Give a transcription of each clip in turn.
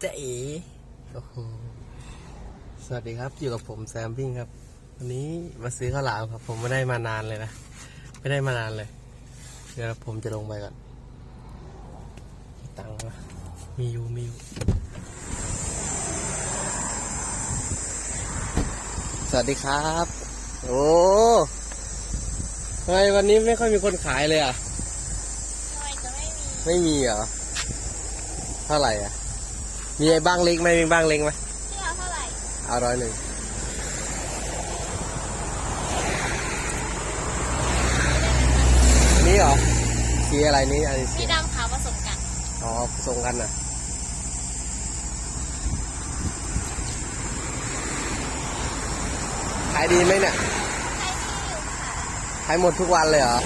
เจ๊โอ้โหสวัสดีครับอยู่กับผมแซมพิงครับ วันนี้มาซื้อข้าวหลามครับ ผมไม่ได้มานานเลยนะ ไม่ได้มานานเลย เดี๋ยวผมจะลงไปก่อนมีตังค์นะมีอยู่มีอยู่สวัสดีครับ โอ้ทำไมวันนี้ไม่ค่อยมีคนขายเลยอะ ทำไมจะไม่มี ไม่มีเหรอ เท่าไหร่อะ มีไอ้บ้างเล็กไหมมีบ้างเล็กไหมที่เอาเท่าไหร่เอาร้อยหนึ่งนี่เหรอสีอะไรนี่อันนี้มีสีดำขาวผสมกันอ๋อส่งกันนะขายดีไหมเนี่ยใช่ที่อยู่ค่ะขายหมดทุกวันเลยเหรอ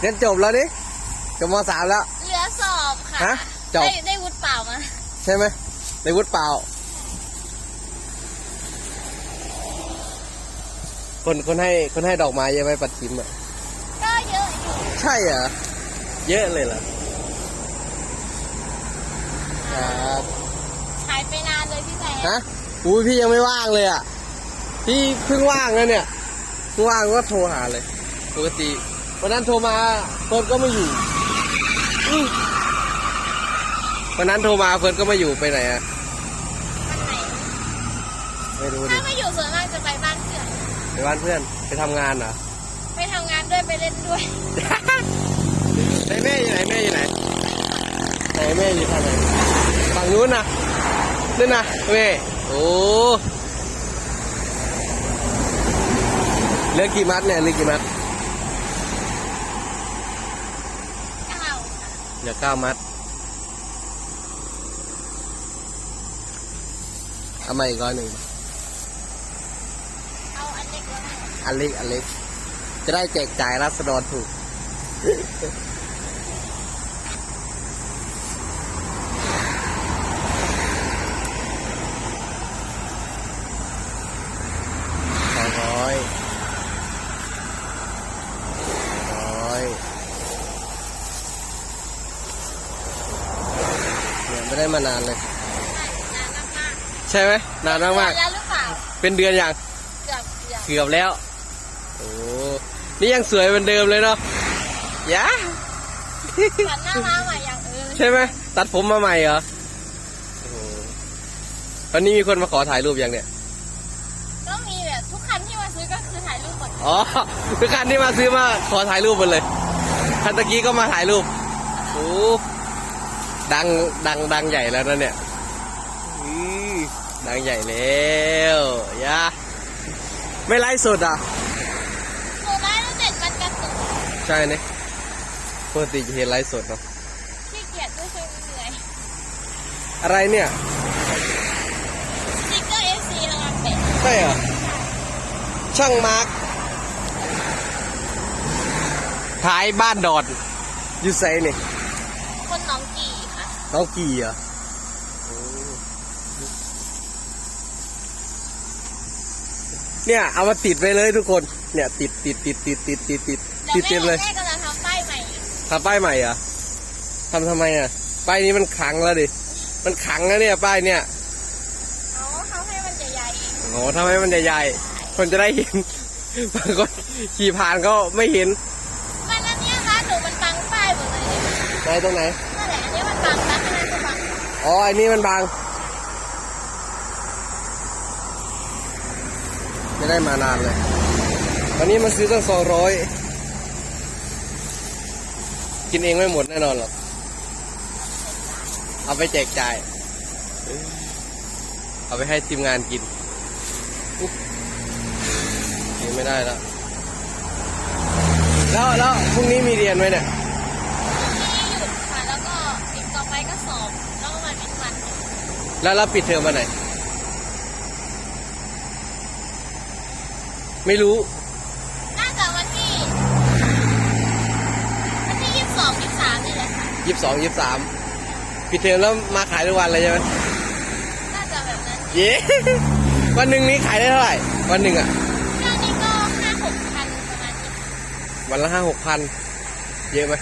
เรียนจบแล้วนี่จบมสามแล้ว เหลือสอบค่ะฮะจบ ได้ได้วุฒิเปล่ามา ใช่ไหมในวุฒิเปล่า คนคนให้คนให้ดอกไม้เยอะไหมปัดชิมอะ ก็เยอะอยู่ใช่เหรอ เยอะเลยเหรอครับหายไปนานเลยพี่แพรฮะอุ้ยพี่ยังไม่ว่างเลยอะ พี่เพิ่งว่างนะเนี่ยเพิ่งว่างก็โทรหาเลย ปกติวันนั้นโทรมาเฟิร์นก็ไม่อยู่อื้อ วันนั้นโทรมาเฟิร์นก็ไม่อยู่ไปไหนอะวันไหนไม่รู้ดิถ้าไม่อยู่ส่วนมากจะไปบ้านเพื่อน ไปบ้านเพื่อนไปทำงานเหรอไปทำงานด้วยไปเล่นด้วย ไหนแม่อยู่ไหนแม่อยู่ไหนไหนแม่อยู่ทางไหนฝั่งนู้นนะนู่นนะแม่โอ้เหลือกี่มัดเนี่ยเหลือกี่มัดเก้าค่ะเหลือเก้ามัด เอามาอีกร้อยหนึ่งเอาอันเล็กแล้วกันอันเล็กอันเล็ก จะได้แจกจ่ายรัษฎรถูกสองร้อยร้อยเนี่ยไม่ได้มานานเลยนานมาก ใช่ไหมนานๆมากแล้วหรือเปล่าๆเป็นเดือนอย่างเกือบเกือบเกือบแล้ว โอ้นี่ยังสวยเหมือนเดิมเลยเนาะยะตัดหน้าม้าใหม่อย่างเออใช่ไหมตัดผมมาใหม่เหรอโอ้โหวันนี้มีคนมาขอถ่ายรูปยังเนี่ยก็มีแบบทุกคันที่มาซื้อก็คือถ่ายรูปหมดอ๋อทุกคันที่มาซื้อมาขอถ่ายรูปหมดเลยคันตะกี้ก็มาถ่ายรูปโอ้ดังดังดังใหญ่แล้วนะเนี่ยอือ ดังใหญ่แล้วยะไม่ไลฟ์สดอะโซล่าแล้วเน็ตมันกระตุกใช่เนี่ยปกติจะเห็นไลฟ์สดเนาะขี้เกียจด้วยช่วงนี้เหนื่อยอะไรเนี่ยสติ๊กเกอร์ FC รางวัลเป็ดใช่เหรอช่างมาร์คท้ายบ้านดอดอยู่ไซนี่คนหนองกี่ค่ะน้องกี่เหรอโอ้ เนี่ยเอามาติดไปเลยทุกคน เนี่ย ติดติดติดติดติดติดติดเดี๋ยติวดเต็มเลยแม่แม่กำลังทำป้ายใหม่อยู่ทำป้ายใหม่เหรอทำทำไมอะ ป้ายนี้มันขังแล้วดิ มันขังแล้วเนี่ยป้ายเนี่ยเอาเขาให้มันใหญ่โอ้ทำไมมันใหญ่ๆคนจะได้เห็นบางคนขี่ผ่านก็ไม่เห็นๆมันอันเนี้ยคะหนูมันบังป้ายหมดเลยไหนตรงไหนนั่นแหละอันเนี้ยมันบังนะอันนั้นก็บังอ๋ออันนี้มันบาง ไม่ได้มานานเลยวันนี้มาซื้อตั้งสองร้อยกินเองไม่หมดแน่นอนหรอกเอาไปแจกจ่าย เอาไปให้ทีมงานกินอุ๊ยกินไม่ได้แล้ว แล้วแล้วพรุ่งนี้มีเรียนไหมเนี่ยที่หยุดค่ะแล้วก็อีกต่อไปก็สอบแล้วก็มันเป็นวัน แล้วเราปิดเทอมวันไหน ไม่รู้ น่าจะวันที่วันที่ยี่สิบสองยี่สิบสามนี่แหละค่ะยี่สิบสองยี่สิบสามปิดเทอมแล้วมาขายทุกวันเลยใช่ไหมน่าจะแบบนั้นเย้ วันหนึ่งนี้ขายได้เท่าไหร่ วันหนึ่งอะช่วงนี้ก็ห้าหกพันประมาณนี้วันละห้าหกพันเยอะไหม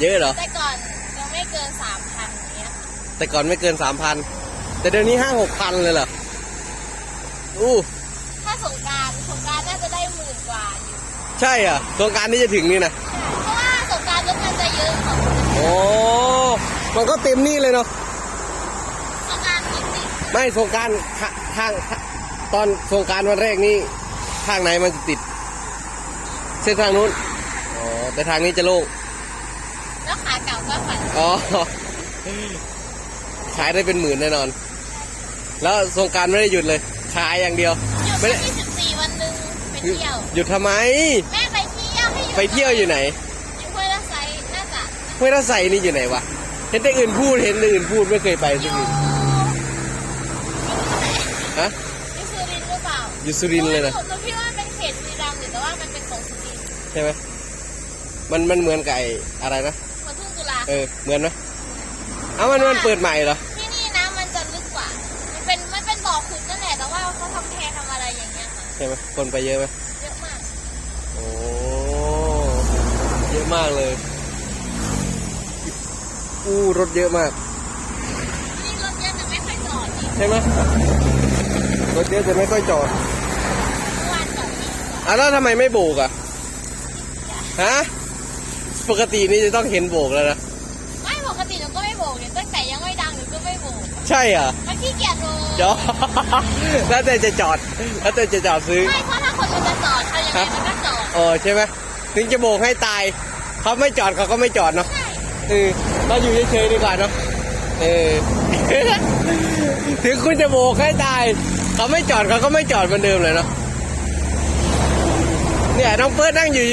เยอะเหรอ แต่ก่อนยังไม่เกินสามพันอย่างเงี้ยค่ะแต่ก่อนไม่เกินสามพันแต่เดี๋ยวนี้ห้าหกพันเลยเหรออู้ถ้าส งกรารสงกรารน่าจะได้หมื่นกว่าอยู่ใช่เหรอะโครงการนี้จะถึงนี่นะเพราะว่าสงกรารรถมันจะเยอะของโอ้มันก็เต็มนี่เลยเนาะสงกรารรถติดไม่โครงการทาทางตอนโครงการวันแรกนี่ทางไหนมันจะติด เส้นทางนู้นอ๋อแต่ทางนี้จะโล่งแล้วขาเก่าก็ฝันอ๋อขายได้เป็นหมื่นแน่นอน แล้วสงกรารไม่ได้หยุดเลยขายอย่างเดียว หยุดไม่ได้ที่ เที่ยว หยุดทำไม แม่ไปเที่ยวให้หยุดไปเที่ยวอยู่ไหนอยู่ห้วยละไซน่าจะห้วยราไซนี่อยู่ไหนวะ เห็นแต่อื่นพูดเห็นแต่อื่นพูดไม่เคยไปอสักยู่ทีฮะอยู่สุรินทร์หรือเปล่าอยู่สุรินทร์เลยนะหนูคิดว่ามันเป็นเขตบุรีรัมย์อยู่แต่ว่ามันเป็นของสุรินทร์ใช่ไหมมันมันเหมือนไก่อะไรนะเหมันทุ่งกุลาเออเหมือนไหมเอ้ามันมันเปิดใหม่เหรอ ช่ไหมคนไปเยอะไหมเยอะมาก โอ้เยอะมากเลย อู้รถเยอะมากที่นี่รถเยอะแต่ไม่ค่อยจอดอีกใช่ไหมรถเยอะจะไม่ค่อยจอดเมื่อวานจอดนี่จอดอะแล้วทำไมไม่โบกอะฮะปกตินี่จะต้องเห็นโบกแล้วนะ ไม่ปกติหนูก็ไม่โบกเนี่ยตั้งแต่ยังไม่ดังหนูก็ไม่โบกใช่เหรอะมันขี้เกียจโบกจอดแล้วแต่จะจอด แล้วแต่จะจอดซื้อ ไม่เพราะถ้าคนมันจะจอดเขายังไงมันก็จอดเออใช่ไหมถึงจะโบกให้ตาย เขาไม่จอดเขาก็ไม่จอดเนาะ ใช่เออเราอยู่เฉยๆดีกว่าเนาะ เออ ถึงคุณจะโบกให้ตาย เขาไม่จอดเขาก็ไม่จอดเหมือนเดิมเลยเนาะ เนี่ยน้องเฟิร์สนั่งอยู่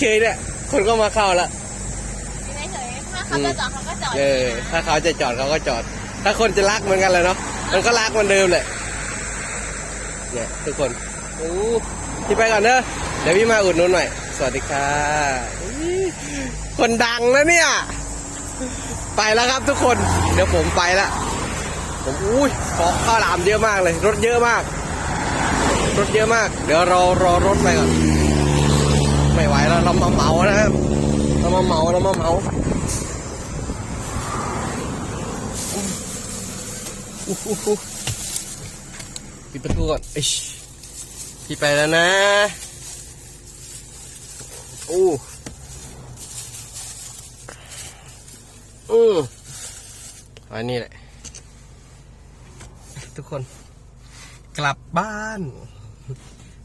เฉยๆเนี่ย คนก็มาเข้าแล้วอยู่เฉยๆถ้า เขาจะจอดเขาก็จอดเออ ถ้าเขาจะจอดเขาก็จอด ถ้าคนจะรักเหมือนกันเลยเนาะมันก็รักเหมือนเดิมแหละเนี่ยทุกคนโอ้พี่ไปก่อนเนอะเดี๋ยวพี่มาอุดหนุนหน่อย สวัสดีค่ะอุ๊ยคนดังนะเนี่ย ไปแล้วครับทุกคน เดี๋ยวผมไปละผมอุ้ยของข้าวหลามเยอะมากเลย รถเยอะมาก รถเยอะมาก เดี๋ยวรอรอรถไปก่อน ไม่ไหวแล้วเรามาเหมานะครับเรามาเหมาเรามาเหมา อู้หูหูปิดประตูก่อนเอ้ยพี่ไปแล้วนะอู้อืออันนี้แหละ ทุกคน กลับบ้าน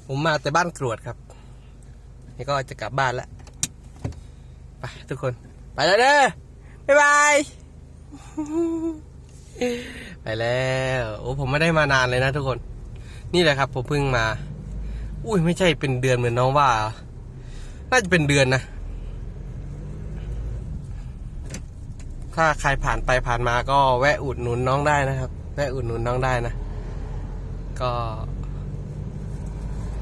ผมมาแต่บ้านกรวดครับ นี่ก็จะกลับบ้านแล้วไปทุกคน ไปแล้วเด้อบ๊ายบาย ไปแล้ว โอ้ผมไม่ได้มานานเลยนะทุกคน นี่แหละครับผมเพิ่งมา อุ้ยไม่ใช่เป็นเดือนเหมือนน้องว่า น่าจะเป็นเดือนนะ ถ้าใครผ่านไปผ่านมาก็แวะอุดหนุนน้องได้นะครับ แวะอุดหนุนน้องได้นะ ก็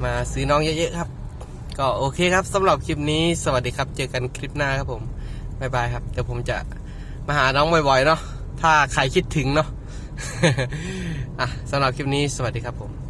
มาซื้อน้องเยอะๆครับ ก็โอเคครับสำหรับคลิปนี้ สวัสดีครับ เจอกันคลิปหน้าครับผมบายบายครับ เดี๋ยวผมจะมาหาน้องบ่อยๆเนาะ ถ้าใครคิดถึงเนาะ อะสำหรับคลิปนี้สวัสดีครับผม